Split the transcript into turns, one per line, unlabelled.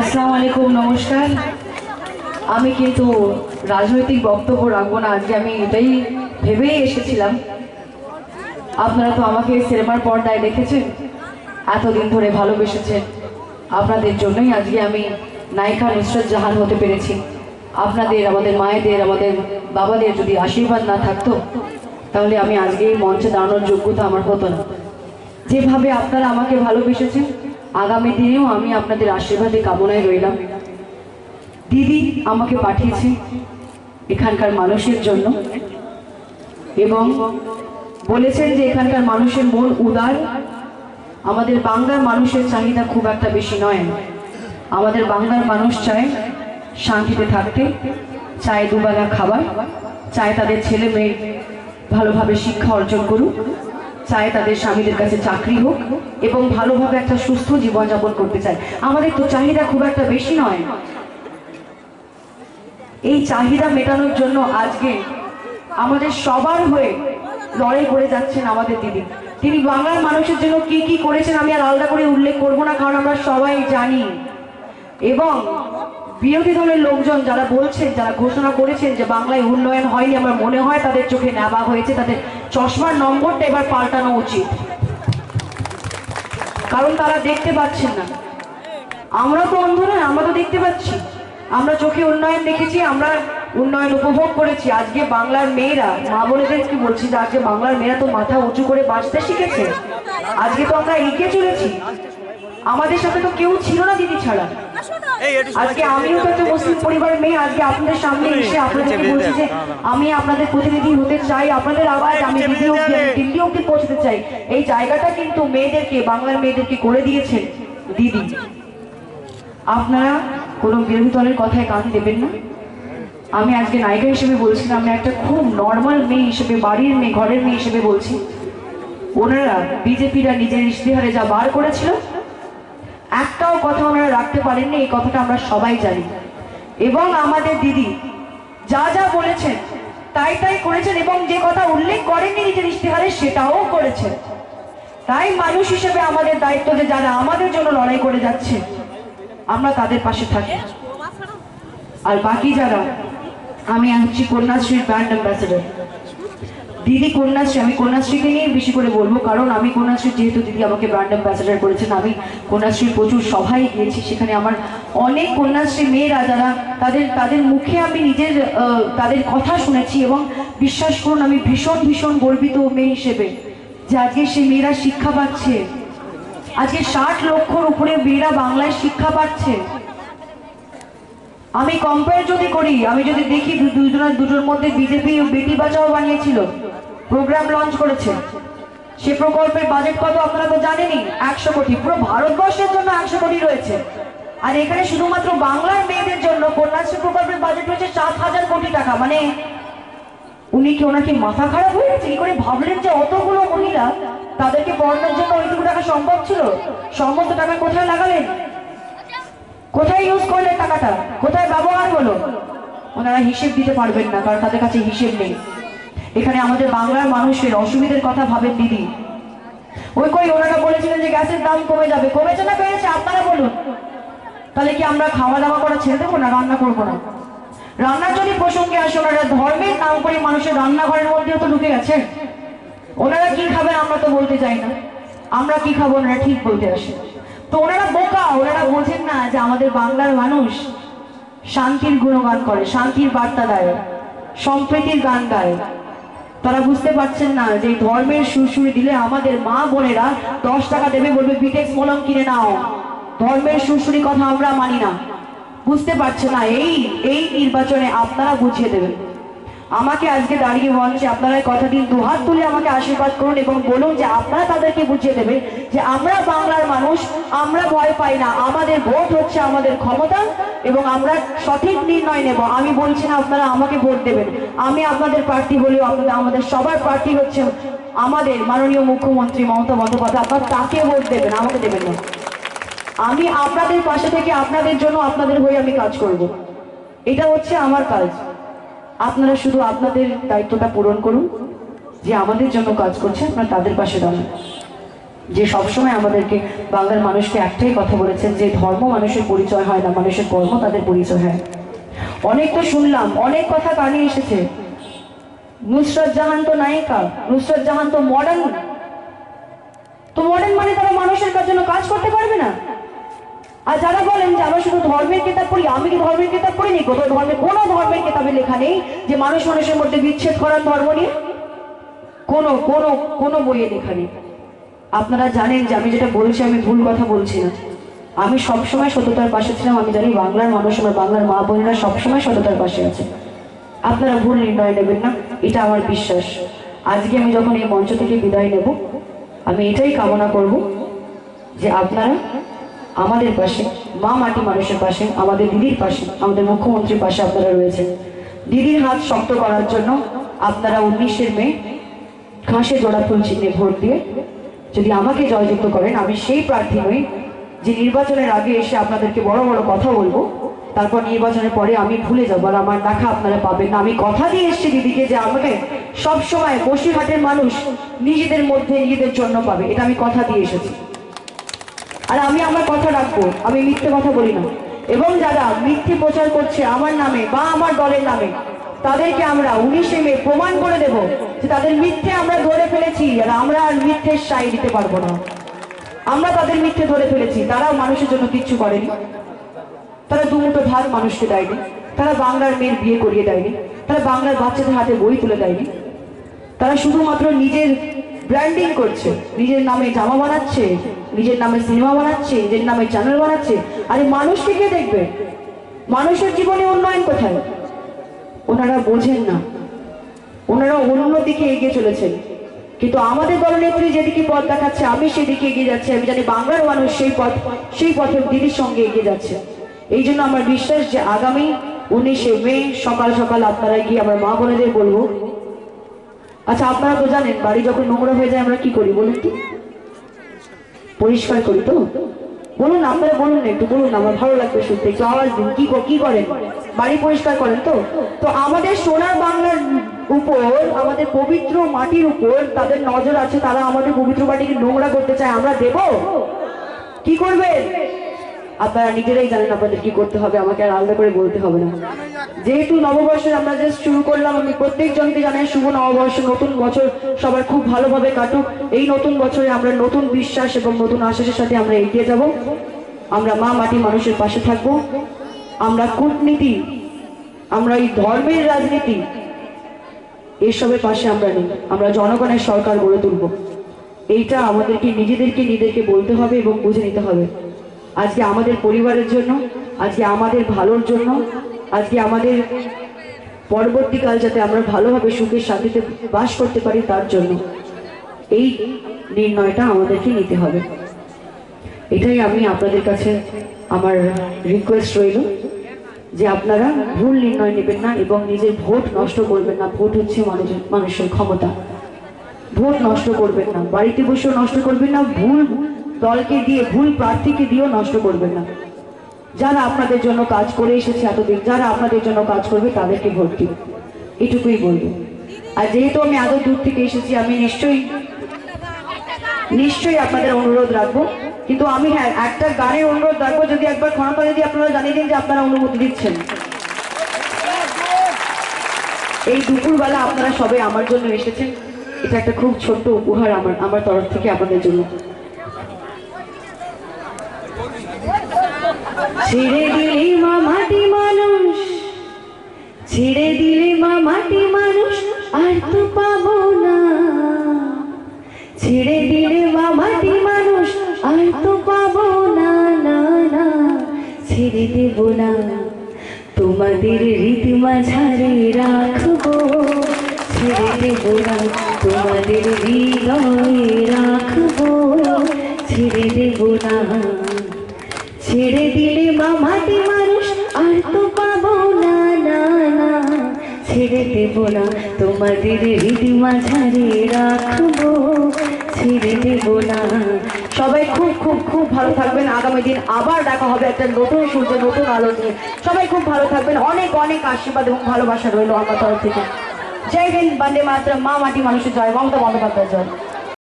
আসসালামু আলাইকুম নমস্কার। আমি কিন্তু রাজনৈতিক বক্তব্য রাখব না, আজকে আমি এটাই ভেবেই এসেছিলাম। আপনারা তো আমাকে সিনেমার পর্দায় দেখেছেন, এতদিন ধরে ভালোবেসেছেন। আপনাদের জন্যই আজকে আমি নায়িকা নুসরত জাহান হতে পেরেছি। আপনাদের, আমাদের মায়েদের, আমাদের বাবাদের যদি আশীর্বাদ না থাকতো, তাহলে আমি আজকে মঞ্চে দাঁড়ানোর যোগ্যতা আমার হতো না। যেভাবে আপনারা আমাকে ভালোবেসেছেন আগামী দিনেও আমি আপনাদের আশীর্বাদে কামনায় রইলাম। দিদি আমাকে পাঠিয়েছে এখানকার মানুষের জন্য এবং বলেছেন যে এখানকার মানুষের মন উদার। আমাদের বাংলার মানুষের চাহিদা খুব একটা বেশি নয়। আমাদের বাংলার মানুষ চায় শান্তিতে থাকতে, চায় দুবেলা খাবার, চায় তাদের ছেলে মেয়ে ভালোভাবে শিক্ষা অর্জন করুক। চায় তাদের স্বামীদের কাছে চাকরি হোক এবং ভালোভাবে একটা সুস্থ জীবনযাপন করতে চায়। আমাদের তো চাহিদা খুব একটা বেশি নয়। এই চাহিদা মেটানোর জন্য আজকে আমাদের সবার হয়ে লড়াই করে যাচ্ছেন আমাদের দিদি। তিনি বাংলার মানুষের জন্য কি কি করেছেন আমি আর আলাদা করে উল্লেখ করব না, কারণ আমরা সবাই জানি। এবং বিরোধী দলের লোকজন যারা বলছেন, যারা ঘোষণা করেছেন যে বাংলায় উন্নয়ন হয়নি, আমার মনে হয় তাদের চোখে নেওয়া হয়েছে, তাদের চশমার নম্বরটা এবার পাল্টানো উচিত। কারণ তারা দেখতে পাচ্ছেন না। আমরা তো অন্ধ নয়, আমরা তো দেখতে পাচ্ছি। আমরা চোখে উন্নয়ন দেখেছি, আমরা উন্নয়ন উপভোগ করেছি। আজকে বাংলার মেয়েরা, মা বোনেদের কি বলছি যে আজকে বাংলার মেয়েরা তো মাথা উঁচু করে বাঁচতে শিখেছে? আজকে তো আমরা এগিয়ে চলেছি। আমাদের সাথে তো কেউ ছিল না দিদি ছাড়া। আজকে আমিও তো একটা মুসলিম পরিবারের মেয়ে আজকে আপনাদের সামনে এসে আপনাদেরকে বলছি যে আমি আপনাদের প্রতিনিধি হতে চাই আপনাদের আওয়াজ আমি দিল্লি অব্দি দিল্লি অব্দি পৌঁছতে চাই। এই জায়গাটা কিন্তু মেয়েদেরকে বাংলার মেয়েদেরকে করে দিয়েছেন দিদি। আপনারা কোনো বিরোধী দলের কথায় কান দেবেন না। আমি আজকে নায়িকা হিসেবে বলছি না আমি একটা খুব নর্মাল মেয়ে হিসেবে বাড়ির মেয়ে ঘরের মেয়ে হিসেবে বলছি। ওনারা বিজেপিরা নিজের ইশতেহারে যা বার করেছিল একটাও কথা ওনারা রাখতে পারেননি এই কথাটা আমরা সবাই জানি। এবং আমাদের দিদি যা যা বলেছেন, তাই তাই করেছেন এবং যে কথা উল্লেখ করেননি নিজের ইশতেহারে, সেটাও করেছেন। তাই মানুষ হিসেবে আমাদের দায়িত্ব যে যারা আমাদের জন্য লড়াই করে যাচ্ছে, আমরা তাদের পাশে থাকি। আর বাকি যারা, আমি হচ্ছি কন্যাশ্রীর ব্র্যান্ড অ্যাম্বাসেডর। দিদি কন্যাশ্রী, আমি কন্যাশ্রীকে নিয়ে বেশি করে বলব, কারণ আমি কন্যাশ্রী যেহেতু দিদি আমাকে ব্র্যান্ড অ্যাম্বাসেডর করেছেন, আমি কন্যাশ্রীর প্রচুর সভায় গিয়েছি, সেখানে আমার অনেক কন্যাশ্রী মেয়েরা যারা, তাদের তাদের মুখে আমি নিজের তাদের কথা শুনেছি এবং বিশ্বাস করুন, আমি ভীষণ ভীষণ গর্বিত মেয়ে হিসেবে যে আজকে সেই মেয়েরা শিক্ষা পাচ্ছে। আজকে ষাট লক্ষর উপরে মেয়েরা বাংলায় শিক্ষা পাচ্ছে। আমি কম্পেয়ার যদি করি, আমি যদি দেখি দুজনের, দুটোর মধ্যে বিজেপি বেটি বাঁচাও বানিয়েছিল প্রোগ্রাম লঞ্চ করেছে। সে প্রকল্পের বাজেট কত আপনারা তো জানেনই, একশো কোটি। পুরো ভারতবর্ষের জন্য একশো কোটি রয়েছে। আর এখানে শুধুমাত্র বাংলার মেয়েদের জন্য কন্যাশ্রী প্রকল্পের বাজেট রয়েছে সাত হাজার কোটি টাকা। মানে উনি কি ওনাকে মাথা খারাপ হয়ে গেছে? কি করে ভাবলেন যে অতগুলো মহিলা তাদেরকে পড়ানোর জন্য ওইটুকু টাকা সম্ভব ছিল? সমস্ত টাকা কোথায় লাগালেন? কোথায় ইউজ করলেন টাকাটা? কোথায় ব্যবহার হলো? ওনারা হিসেব দিতে পারবেন না, কারণ তাদের কাছে হিসেব নেই। এখানে আমাদের বাংলার মানুষের অসুবিধার কথা ভাবেন দিদি। ওই কই ওনারা বলেছিলেন যে গ্যাসের দাম কমে যাবে। কমেছে না বেড়েছে আপনারা বলুন। তাহলে কি আমরা খাওয়া দাওয়া করা ছেড়ে দেবো না, রান্না করব না? রান্নার যদি প্রসঙ্গে আসে, ওনারা ধর্মের নাম করে মানুষের রান্নাঘরের মধ্যেও তো ঢুকে গেছে ওনারা কি খাবেন আমরা তো বলতে চাই না। আমরা কি খাব ওনারা ঠিক বলতে আসে। তো ওনারা বোকা, ওনারা বোঝেন না যে আমাদের বাংলার মানুষ শান্তির গুণগান করে, শান্তির বার্তা দেয়, সম্প্রীতির গান গায়। তারা বুঝতে পারছেন না যে ধর্মের সুরসুরি দিলে আমাদের মা বোনেরা দশ টাকা দেবে বলবে বিটেক্স মলম কিনে নাও। ধর্মের সুরসুরি কথা আমরা মানি না। বুঝতে পারছে না, এই এই নির্বাচনে আপনারা বুঝিয়ে দেবেন। আমাকে আজকে দাঁড়িয়ে মঞ্চে আপনারা কথা দিন দুহাত তুলে আমাকে আশীর্বাদ করুন এবং বলুন যে আপনারা তাদেরকে বুঝিয়ে দেবে যে আমরা বাংলার মানুষ, আমরা ভয় পাই না। আমাদের ভোট হচ্ছে আমাদের ক্ষমতা এবং আমরা সঠিক নির্ণয় নেব। আমি বলছি না আপনারা আমাকে ভোট দেবেন। আমি আপনাদের প্রার্থী হলেও আপনাদের আমাদের সবার প্রার্থী হচ্ছে আমাদের মাননীয় মুখ্যমন্ত্রী মমতা বন্দ্যোপাধ্যায়। আপনার তাকে ভোট দেবেন? আমাকে দেবেন না। আমি আপনাদের পাশে থেকে আপনাদের জন্য আপনাদের হয়ে আমি কাজ করব। এটা হচ্ছে আমার কাজ। আপনারা শুধু আপনাদের দায়িত্বটা পূরণ করুন, যে আমাদের জন্য কাজ করছে, আপনারা তাদের পাশে দাঁড়ান। যে সবসময় আমাদেরকে বাংলার মানুষকে একটাই কথা বলেছেন, যে ধর্ম মানুষের পরিচয় হয় না, মানুষের কর্ম তাদের পরিচয় হয়। অনেক তো শুনলাম, অনেক কথা কানে এসেছে। নুসরত জাহান তো নায়িকা, নুসরত জাহান তো মডার্ন তো মডার্ন মানে তারা মানুষের জন্য কাজ করতে পারবে না। আর যারা বলেন যে আমরা শুধু আমি কি ধর্মের কিতাব পড়িনি কোথাও ধর্মে, কোনো ধর্মের কিতাবে লেখা নেই যে মানুষ মানুষের মধ্যে বিচ্ছেদ করার ধর্ম নিয়ে কোনো কোনো কোনো বইয়ে লেখা নেই। আপনারা জানেন যে আমি যেটা বলছি, আমি ভুল কথা বলছি না। আমি সবসময় সততার পাশে ছিলাম, আমি জানি বাংলার মানুষ আমার বাংলার মা বোনেরা সবসময় সততার পাশে আছে। আপনারা ভুল নির্ণয় নেবেন না, এটা আমার বিশ্বাস। আজকে আমি যখন এই মঞ্চ থেকে বিদায় নেব, আমি এটাই কামনা করব যে আপনারা আমাদের পাশে মা মাটি মানুষের পাশে, আমাদের দিদির পাশে, আমাদের মুখ্যমন্ত্রীর পাশে আপনারা রয়েছেন। দিদির হাত শক্ত করার জন্য আপনারা উনিশের মে ঘাসে জোড়া ফুল চিহ্নে ভোট দিয়ে যদি আমাকে জয়যুক্ত করেন, আমি সেই প্রার্থী নই যে নির্বাচনের আগে এসে আপনাদেরকে বড় বড় কথা বলব, তারপর নির্বাচনের পরে আমি ভুলে যাব আর আমার দেখা আপনারা পাবেন না। আমি কথা দিয়ে এসেছি দিদিকে যে আমাকে সবসময় বসিরহাটের মানুষ নিজেদের মধ্যে নিজেদের জন্য পাবে, এটা আমি কথা দিয়ে এসেছি। আর আমি আমার কথা রাখব, আমি মিথ্যে কথা বলি না। এবং যারা মিথ্যে প্রচার করছে আমার নামে বা আমার দলের নামে, তাদেরকে আমরা উনিশে মে প্রমাণ করে দেব যে তাদের মিথ্যে আমরা ধরে ফেলেছি আর আমরা আর মিথ্যের সাই দিতে পারব না। আমরা তাদের মিথ্যে ধরে ফেলেছি, তারাও মানুষের জন্য কিচ্ছু করেনি। তারা দুমুটো ভাত মানুষকে দেয়নি, তারা বাংলার মেয়ের বিয়ে করিয়ে দেয়নি, তারা বাংলার বাচ্চাদের হাতে বই তুলে দেয়নি। তারা শুধুমাত্র নিজের ব্র্যান্ডিং করছে। নিজের নামে জামা বানাচ্ছে, নিজের নামে সিনেমা বানাচ্ছে, নিজের নামে চ্যানেল বানাচ্ছে। আরে মানুষকে কে দেখবে? মানুষের জীবনে উন্নয়ন কোথায়? ওনারা বোঝেন না। ওনারা অন্য দিকে এগিয়ে চলেছেন। কিন্তু আমাদের দলনেত্রী যেদিকে পথ দেখাচ্ছে, আমি সেদিকে এগিয়ে যাচ্ছি। আমি জানি বাংলার মানুষ সেই পথ, সেই পথে দিদির সঙ্গে এগিয়ে যাচ্ছে। এই জন্য আমার বিশ্বাস যে আগামী উনিশে মে সকাল সকাল আপনারা গিয়ে আমার মা বোনেদের বলব আচ্ছা আপনারা তো জানেন, বাড়ি যখন নোংরা হয়ে যায়, আমরা কি করি বলুন তো? পরিষ্কার করি তো? বলুন, আপনারা বলুন একটু, বলুন আমার ভালো লাগবে শুনতে, একটু আওয়াজ দিন। কি কি করেন? বাড়ি পরিষ্কার করেন তো? তো আমাদের সোনার বাংলার উপর, আমাদের পবিত্র মাটির উপর তাদের নজর আছে, তারা আমাদের পবিত্র মাটিকে নোংরা করতে চায়, আমরা দেব? কি করবেন? আপনারা নিজেরাই জানেন আপনাদের কি করতে হবে, আমাকে আর আলাদা করে বলতে হবে না। যেহেতু নববর্ষের আমরা জাস্ট শুরু করলাম, আমি প্রত্যেকজনকে জানাই শুভ নববর্ষ, নতুন বছর সবার খুব ভালোভাবে কাটুক। এই নতুন বছরে আমরা নতুন বিশ্বাস এবং নতুন আশ্বাসের সাথে আমরা এগিয়ে যাব। আমরা মা, মাটি মানুষের পাশে থাকব। আমরা কূটনীতি, আমরা এই ধর্মের রাজনীতি, এসবের পাশে আমরা নেই। আমরা জনগণের সরকার গড়ে তুলব। এইটা আমাদেরকে, নিজেদেরকে নিজেদেরকে বলতে হবে এবং বুঝে নিতে হবে। আজকে আমাদের পরিবারের জন্য, আজকে আমাদের ভালোর জন্য, আজকে আমাদের পরবর্তীকাল যাতে আমরা ভালোভাবে সুখের শান্তিতে বাস করতে পারি তার জন্য। এই নির্ণয়টা আমাদেরকে নিতে হবে। এটাই আমি আপনাদের কাছে আমার রিকোয়েস্ট রইল, যে আপনারা ভুল নির্ণয় নেবেন না এবং নিজের ভোট নষ্ট করবেন না। ভোট হচ্ছে মানুষের মানুষের ক্ষমতা। ভোট নষ্ট করবেন না। বাড়িতে বসেও নষ্ট করবেন না, ভুল দলকে দিয়ে ভুল প্রার্থীকে দিয়েও নষ্ট করবেন না। যারা আপনাদের জন্য কাজ করে এসেছে এতদিন, যারা আপনাদের জন্য কাজ করবে তাদেরকে ভোট দিন। এটুকুই বলব। আর যেহেতু আমি এত দূর থেকে এসেছি, আমি নিশ্চয়ই নিশ্চয়ই আপনাদের অনুরোধ রাখব। কিন্তু আমি হ্যাঁ একটা গানে অনুরোধ রাখব, যদি একবার ক্ষণতা যদি আপনারা জানিয়ে দিন যে আপনারা অনুমতি দিচ্ছেন। এই দুপুরবেলা আপনারা সবাই আমার জন্য এসেছেন। এটা একটা খুব ছোট্ট উপহার আমার আমার তরফ থেকে আপনাদের জন্য। ছেড়ে দিলে মা মাটি মানুষ, ছেড়ে দিলে মা মাটি মানুষ, আর তো পাবো না। ছেড়ে দিলে মা মাটি মানুষ, আর তো পাবো না না না। ছেড়ে দেব না, তোমাদের রীত মাঝারে রাখব। ছেড়ে দেব না, তোমাদের হৃদয়ে রাখব। ছেড়ে দেব না। ছেড়ে দিলে মা মাটি মানুষ, আর তো পাবো না না না। ছেড়ে দেব না, তোমাদের হৃদি মাঝারে রাখব। ছেড়ে দেব না। সবাই খুব খুব খুব ভালো থাকবেন। আগামী দিন আবার দেখা হবে একটা নতুন সূর্য, নতুন আলো নিয়ে। সবাই খুব ভালো থাকবেন। অনেক অনেক আশীর্বাদ এবং ভালোবাসা রইল আমার তরফ থেকে। জয় হিন্দ, বন্দে মাতরম, মা মাটি মানুষের জয়, মমতা বন্দ্যোপাধ্যায় জয়।